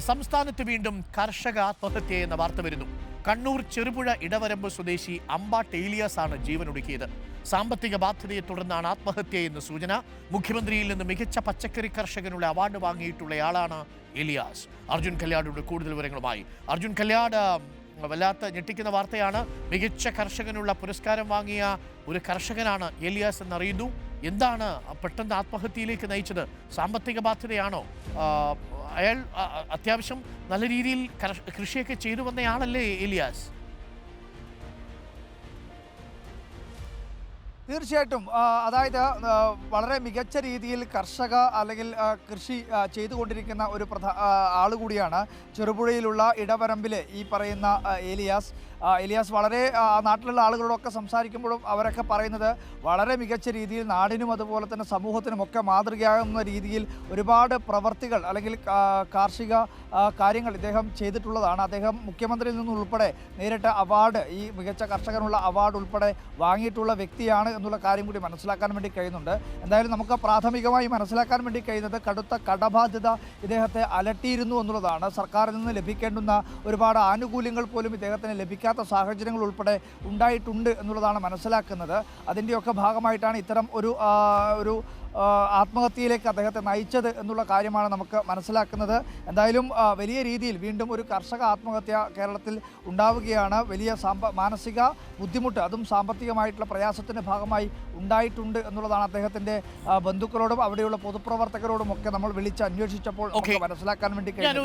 സംസ്ഥാനത്ത് വീണ്ടും കർഷക ആത്മഹത്യ എന്ന വാർത്ത വരുന്നു. കണ്ണൂർ ചെറുപുഴ ഇടവരമ്പ് സ്വദേശി അമ്പാട്ട് ഏലിയാസ് ആണ് ജീവനൊടുക്കിയത്. സാമ്പത്തിക ബാധ്യതയെ തുടർന്നാണ് ആത്മഹത്യ എന്ന് സൂചന. മുഖ്യമന്ത്രിയിൽ നിന്ന് മികച്ച പച്ചക്കറി കർഷകനുള്ള അവാർഡ് വാങ്ങിയിട്ടുള്ളയാളാണ് എലിയാസ്. അർജുൻ കല്യാടിയുടെ കൂടുതൽ വിവരങ്ങളുമായി. അർജുൻ കല്യാട് വല്ലാത്ത ഞെട്ടിക്കുന്ന വാർത്തയാണ്. മികച്ച കർഷകനുള്ള പുരസ്കാരം വാങ്ങിയ ഒരു കർഷകനാണ് എലിയാസ് എന്നറിയുന്നു. എന്താണ് പെട്ടെന്ന് ആത്മഹത്യയിലേക്ക് നയിച്ചത്? സാമ്പത്തിക ബാധ്യതയാണോ? അയാൾ അത്യാവശ്യം നല്ല രീതിയിൽ കൃഷിയൊക്കെ ചെയ്തു വന്നയാളല്ലേ ഇലിയാസ് തീർച്ചയായിട്ടും. അതായത് വളരെ മികച്ച രീതിയിൽ കർഷക അല്ലെങ്കിൽ കൃഷി ചെയ്തുകൊണ്ടിരിക്കുന്ന ഒരു പ്രധാ ആളുകൂടിയാണ് ചെറുപുഴയിലുള്ള ഇടവരമ്പിലെ ഈ പറയുന്ന ഏലിയാസ് ആ, ഏലിയാസ് വളരെ നാട്ടിലുള്ള ആളുകളോടൊക്കെ സംസാരിക്കുമ്പോഴും അവരൊക്കെ പറയുന്നത് വളരെ മികച്ച രീതിയിൽ നാടിനും അതുപോലെ തന്നെ സമൂഹത്തിനും ഒക്കെ മാതൃകയാകുന്ന രീതിയിൽ ഒരുപാട് പ്രവർത്തികൾ അല്ലെങ്കിൽ കാർഷിക കാര്യങ്ങൾ ഇദ്ദേഹം ചെയ്തിട്ടുള്ളതാണ്. അദ്ദേഹം മുഖ്യമന്ത്രിയിൽ നിന്നുൾപ്പെടെ നേരിട്ട് അവാർഡ് ഈ മികച്ച കർഷകനുള്ള അവാർഡ് ഉൾപ്പെടെ വാങ്ങിയിട്ടുള്ള വ്യക്തിയാണ് എന്നുള്ള കാര്യം കൂടി മനസ്സിലാക്കാൻ വേണ്ടി കഴിയുന്നുണ്ട്. എന്തായാലും നമുക്ക് പ്രാഥമികമായി മനസ്സിലാക്കാൻ വേണ്ടി കഴിയുന്നത് കടുത്ത കടബാധ്യത ഇദ്ദേഹത്തെ അലട്ടിയിരുന്നു എന്നുള്ളതാണ്. സർക്കാരിൽ നിന്ന് ലഭിക്കേണ്ടുന്ന ഒരുപാട് ആനുകൂല്യങ്ങൾ പോലും ഇദ്ദേഹത്തിന് ലഭിക്കാത്ത സാഹചര്യങ്ങൾ ഉൾപ്പെടെ ഉണ്ടായിട്ടുണ്ട് എന്നുള്ളതാണ് മനസ്സിലാക്കുന്നത്. അതിന്റെയൊക്കെ ഭാഗമായിട്ടാണ് ഇത്തരം ഒരു ഒരു ആത്മഹത്യയിലേക്ക് അദ്ദേഹത്തെ നയിച്ചത് എന്നുള്ള കാര്യമാണ് നമുക്ക് മനസ്സിലാക്കുന്നത്. എന്തായാലും വലിയ രീതിയിൽ വീണ്ടും ഒരു കർഷക ആത്മഹത്യ കേരളത്തിൽ ഉണ്ടാവുകയാണ്. വലിയ സാമ്പ മാനസിക ബുദ്ധിമുട്ട് അതും സാമ്പത്തികമായിട്ടുള്ള പ്രയാസത്തിന്റെ ഭാഗമായി ഉണ്ടായിട്ടുണ്ട് എന്നുള്ളതാണ് അദ്ദേഹത്തിന്റെ ബന്ധുക്കളോടും അവിടെയുള്ള പൊതുപ്രവർത്തകരോടും ഒക്കെ നമ്മൾ വിളിച്ച് അന്വേഷിച്ചപ്പോൾ മനസ്സിലാക്കാൻ വേണ്ടി കഴിഞ്ഞത്.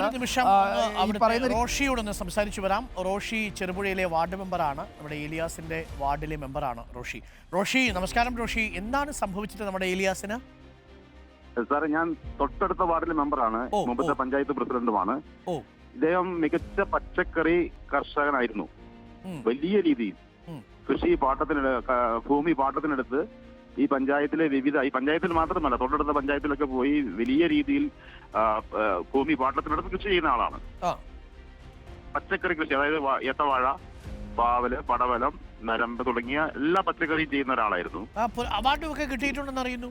ഒന്ന് റോഷിയോടൊന്ന് സംസാരിച്ചു വരാം. റോഷി ചെറുപുഴയിലെ വാർഡ് മെമ്പറാണ് നമ്മുടെ ഏലിയാസിന്റെ വാർഡിലെ മെമ്പറാണ് റോഷി. റോഷി നമസ്കാരം റോഷി. എന്താണ് സംഭവിച്ചത് നമ്മുടെ ഏലിയാസിന് സാറേ ഞാൻ തൊട്ടടുത്ത വാർഡിലെ മെമ്പറാണ്. മുമ്പത്തെ പഞ്ചായത്ത് പ്രസിഡന്റുമാണ്. ഇദ്ദേഹം മികച്ച പച്ചക്കറി കർഷകനായിരുന്നു. വലിയ രീതിയിൽ. കൃഷി പാട്ടത്തിനെടു ക- ഭൂമി പാട്ടത്തിനെടുത്ത് ഈ പഞ്ചായത്തിലെ വിവിധ ഈ പഞ്ചായത്തിൽ മാത്രമല്ല തൊട്ടടുത്ത പഞ്ചായത്തിലൊക്കെ പോയി വലിയ രീതിയിൽ ഭൂമി പാട്ടത്തിനെടുത്ത് കൃഷി ചെയ്യുന്ന ആളാണ്. പച്ചക്കറി കൃഷി അതായത് ഏത്തവാഴ പാവൽ പടവലം നരമ്പ് തുടങ്ങിയ എല്ലാ പച്ചക്കറിയും ചെയ്യുന്ന ഒരാളായിരുന്നു. അവാർഡും ഒക്കെ കിട്ടിയിട്ടുണ്ടെന്ന് അറിയുന്നു.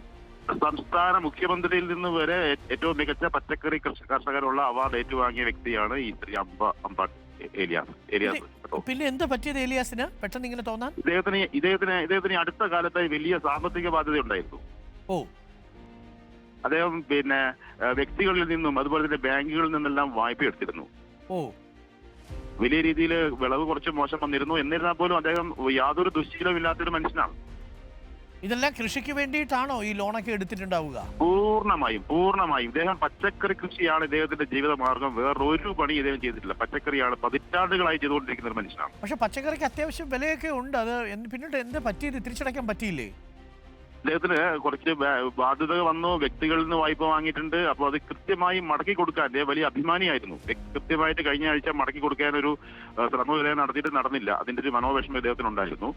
സംസ്ഥാന മുഖ്യമന്ത്രിയിൽ നിന്ന് വരെ ഏറ്റവും മികച്ച പച്ചക്കറി കർഷ- കർഷകരുള്ള അവാർഡ് ഏറ്റുവാങ്ങിയ വ്യക്തിയാണ് ഈ ശ്രീ അമ്പ അമ്പ ഏലിയാസ്. ഏലിയാസ്. പിന്നെ എന്ത് പറ്റിയത് ഏലിയാസിന്? പെട്ടെന്ന് ഇങ്ങനെ തോന്നാൻ? ഇദ്ദേഹത്തിന് ഇദ്ദേഹത്തിന് ഇദ്ദേഹത്തിന് അടുത്ത കാലത്തായി വലിയ സാമ്പത്തിക ബാധ്യത ഉണ്ടായിരുന്നു ഓ. അദ്ദേഹം പിന്നെ വ്യക്തികളിൽ നിന്നും അതുപോലെ തന്നെ ബാങ്കുകളിൽ നിന്നെല്ലാം വായ്പ എടുത്തിരുന്നു. ഓ. വലിയ രീതിയിൽ വിളവ് കുറച്ച് മോശം വന്നിരുന്നു. എന്നിരുന്നാൽ പോലും അദ്ദേഹം യാതൊരു ദുശ്ശീലമില്ലാത്തൊരു മനുഷ്യനാണ്. ഇതെല്ലാം കൃഷിക്ക് വേണ്ടിയിട്ടാണോ ഈ ലോണൊക്കെ എടുത്തിട്ടുണ്ടാവുക? പൂർണമായും പൂർണമായും. ഇദ്ദേഹം പച്ചക്കറി കൃഷിയാണ് ഇദ്ദേഹത്തിന്റെ ജീവിത മാർഗം. വേറൊരു പണി ഇദ്ദേഹം ചെയ്തിട്ടില്ല. പച്ചക്കറിയാണ് പതിറ്റാണ്ടുകളായി ചെയ്തുകൊണ്ടിരിക്കുന്ന ഒരു മനുഷ്യനാണ്. പക്ഷെ പച്ചക്കറിക്ക് അത്യാവശ്യം വിലയൊക്കെ ഉണ്ട്. അത് പിന്നീട് എന്ത് പറ്റിയത്? തിരിച്ചടയ്ക്കാൻ പറ്റിയില്ലേ? അദ്ദേഹത്തിന് കുറച്ച് ബാധ്യത വന്നു. വ്യക്തികളിൽ നിന്ന് വായ്പ വാങ്ങിയിട്ടുണ്ട്. അപ്പോൾ അത് കൃത്യമായി മടക്കി കൊടുക്കാൻ അദ്ദേഹം വലിയ അഭിമാനിയായിരുന്നു. കൃത്യമായിട്ട് കഴിഞ്ഞ ആഴ്ച മടക്കി കൊടുക്കാൻ ഒരു ശ്രമവിലയം ശ്രമം നടത്തിയിട്ട് നടന്നില്ല. അതിന്റെ ഒരു മനോവിഷമം ഇദ്ദേഹത്തിന് ഉണ്ടായിരുന്നു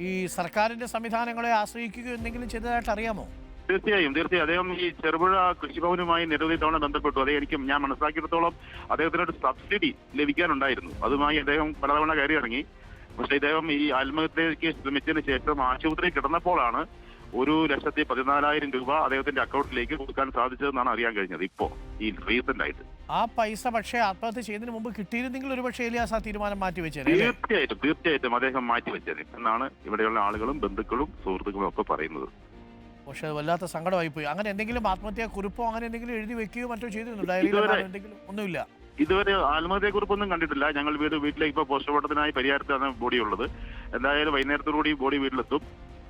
ഈ സർക്കാരിന്റെ സംവിധാനങ്ങളെ ആശ്രയിക്കുകയോ എന്തെങ്കിലും ചെയ്തതായിട്ട് അറിയാമോ? തീർച്ചയായും തീർച്ചയായും. അദ്ദേഹം ഈ ചെറുപുഴ കൃഷിഭവനുമായി നിരവധി തവണ ബന്ധപ്പെട്ടു. അതേ എനിക്ക് ഞാൻ മനസ്സിലാക്കിയിടത്തോളം അദ്ദേഹത്തിനൊരു സബ്സിഡി ലഭിക്കാനുണ്ടായിരുന്നു. അതുമായി അദ്ദേഹം പലതവണ കയറി ഇറങ്ങി പക്ഷേ ഇദ്ദേഹം ഈ ആത്മഹത്യക്ക് ശ്രമിച്ചതിന് ശേഷം ആശുപത്രിയിൽ കിടന്നപ്പോഴാണ് ഒരു ലക്ഷത്തി പതിനാലായിരം രൂപ അദ്ദേഹത്തിന്റെ അക്കൗണ്ടിലേക്ക് കൊടുക്കാൻ സാധിച്ചതെന്നാണ് അറിയാൻ കഴിഞ്ഞത് ഇപ്പോ ഈ റീസെന്റ് ആയിട്ട് ആ പൈസ പക്ഷേ ആത്മഹത്യ ചെയ്യുന്നതിന് മുമ്പ് കിട്ടിയിരുന്നെങ്കിൽ ഒരു പക്ഷേ ഇലിയാസ് ആ തീരുമാനം മാറ്റി വെച്ചേനെ? തീർച്ചയായിട്ടും തീർച്ചയായിട്ടും അദ്ദേഹം മാറ്റിവെച്ചത് എന്നാണ് ഇവിടെയുള്ള ആളുകളും ബന്ധുക്കളും സുഹൃത്തുക്കളും ഒക്കെ പറയുന്നത്. പക്ഷെ അത് വല്ലാത്ത സങ്കടമായി പോയി അങ്ങനെ എന്തെങ്കിലും ആത്മഹത്യാ കുറിപ്പോ അങ്ങനെ എന്തെങ്കിലും എഴുതി വെക്കുകയോ മറ്റോ ചെയ്തിരുന്നു? ഡയറിയിലോ ഇതുവരെ- എന്തെങ്കിലും ഒന്നുമില്ല. ഇതുവരെ ആത്മഹത്യയെ കുറിപ്പൊന്നും കണ്ടിട്ടില്ല. ഞങ്ങൾ വീട് വീട്ടിലേക്ക് ഇപ്പൊ പോസ്റ്റ്മോർട്ടത്തിനായി പരിഹാരത്താണ് ബോഡി ഉള്ളത് എന്തായാലും വൈകുന്നേരത്തോടുകൂടി ബോഡി വീട്ടിലെത്തും.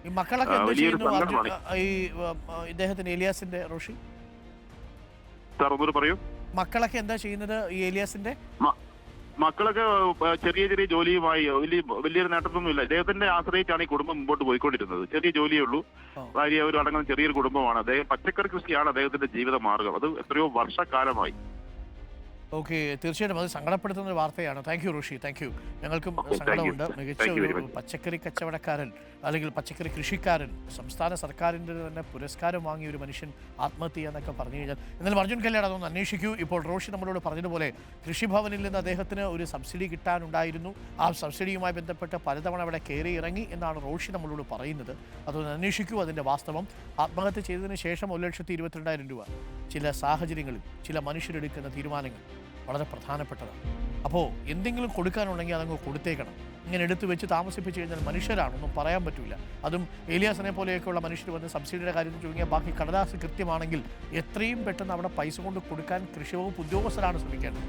ഈ മക്കളൊക്കെ ആ, എന്ത് വലിയൊരു ചെയ്യുന്നു? അർജുൻ- സങ്കടമാണ്. ഈ ഉം, ഉം, ഇദ്ദേഹത്തിന്റെ എലിയാസിന്റെ റോഷി സാർ ഒന്നുകൂടി പറയൂ. മക്കളൊക്കെ എന്താ ചെയ്യുന്നത് ഈ ഏലിയാസിന്റെ? മക്കളൊക്കെ ചെറിയ ചെറിയ ജോലിയുമായി വലിയ വലിയൊരു നേട്ടത്തൊന്നുമില്ല. അദ്ദേഹത്തിന്റെ ആശ്രയിച്ചാണ് ഈ കുടുംബം മുമ്പോട്ട് പോയിക്കൊണ്ടിരുന്നത്. ചെറിയ ജോലിയേ ഉള്ളൂ. ഭാര്യ ഒരു അടങ്ങുന്ന ചെറിയൊരു കുടുംബമാണ്. അദ്ദേഹം പച്ചക്കറി കൃഷിയാണ് അദ്ദേഹത്തിന്റെ ജീവിത മാർഗം അത് എത്രയോ വർഷക്കാലമായി. ഓക്കെ തീർച്ചയായിട്ടും അത് സങ്കടപ്പെടുത്തുന്ന ഒരു വാർത്തയാണ്. Thank you Rishi thank you ഞങ്ങൾക്കും സങ്കടമുണ്ട്. മികച്ച ഒരു പച്ചക്കറി കച്ചവടക്കാരൻ അല്ലെങ്കിൽ പച്ചക്കറി കൃഷിക്കാരൻ സംസ്ഥാന സർക്കാരിന്റെ തന്നെ പുരസ്കാരം വാങ്ങിയ ഒരു മനുഷ്യൻ ആത്മഹത്യ എന്നൊക്കെ പറഞ്ഞു കഴിഞ്ഞാൽ എന്നാലും അർജുൻ കല്യാൺ അതൊന്ന് അന്വേഷിക്കൂ. ഇപ്പോൾ റോഷി നമ്മളോട് പറഞ്ഞതുപോലെ കൃഷിഭവനിൽ നിന്ന് അദ്ദേഹത്തിന് ഒരു സബ്സിഡി കിട്ടാനുണ്ടായിരുന്നു. ആ സബ്സിഡിയുമായി ബന്ധപ്പെട്ട് പലതവണ അവിടെ കയറി ഇറങ്ങി എന്നാണ് റോഷി നമ്മളോട് പറയുന്നത്. അതൊന്ന് അന്വേഷിക്കൂ അതിന്റെ വാസ്തവം. ആത്മഹത്യ ചെയ്തതിന് ശേഷം ഒരു ലക്ഷത്തി ഇരുപത്തിരണ്ടായിരം രൂപ. ചില സാഹചര്യങ്ങളിൽ ചില മനുഷ്യരെടുക്കുന്ന തീരുമാനങ്ങൾ. വളരെ പ്രധാനപ്പെട്ടതാണ്. അപ്പോൾ എന്തെങ്കിലും കൊടുക്കാനുണ്ടെങ്കിൽ അതങ്ങ് കൊടുത്തേക്കണം. ഇങ്ങനെ എടുത്തു വെച്ച് താമസിപ്പിച്ച് കഴിഞ്ഞാൽ മനുഷ്യരാണൊന്നും പറയാൻ പറ്റില്ല അതും ഏലിയാസിനെ പോലെയൊക്കെയുള്ള മനുഷ്യർ വന്ന് സബ്സിഡിയുടെ കാര്യം ചോദിക്കുക ബാക്കി കടലാസ് കൃത്യമാണെങ്കിൽ എത്രയും പെട്ടെന്ന് അവിടെ പൈസ കൊണ്ട് കൊടുക്കാൻ കൃഷി വകുപ്പ് ഉദ്യോഗസ്ഥരാണ് ശ്രമിക്കേണ്ടത്.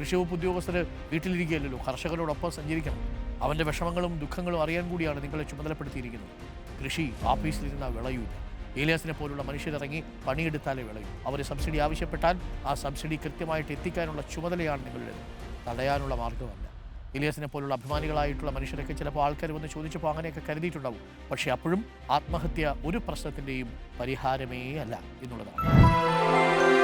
കൃഷി വകുപ്പ് ഉദ്യോഗസ്ഥർ വീട്ടിലിരിക്കുകയല്ലോ കർഷകരോടൊപ്പം സഞ്ചരിക്കണം. അവന്റെ വിഷമങ്ങളും ദുഃഖങ്ങളും അറിയാൻ കൂടിയാണ് നിങ്ങളെ ചുമതലപ്പെടുത്തിയിരിക്കുന്നത്. കൃഷി ഓഫീസിലിരുന്ന വിളയൂല ഏലിയാസിനെ പോലുള്ള മനുഷ്യരിറങ്ങി പണിയെടുത്താലേ വിളയും അവർ സബ്സിഡി ആവശ്യപ്പെട്ടാൽ ആ സബ്സിഡി കൃത്യമായിട്ട് എത്തിക്കാനുള്ള ചുമതലയാണ് നിങ്ങളുടേത്. തടയാനുള്ള മാർഗമല്ല ഇലിയാസിനെ പോലുള്ള അഭിമാനികളായിട്ടുള്ള മനുഷ്യരൊക്കെ ചിലപ്പോൾ ആൾക്കാർ വന്ന് ചോദിച്ചപ്പോൾ അങ്ങനെയൊക്കെ കരുതിയിട്ടുണ്ടാവും. പക്ഷേ അപ്പോഴും ആത്മഹത്യ ഒരു പ്രശ്നത്തിന്റെയും പരിഹാരമേ അല്ല എന്നുള്ളതാണ്.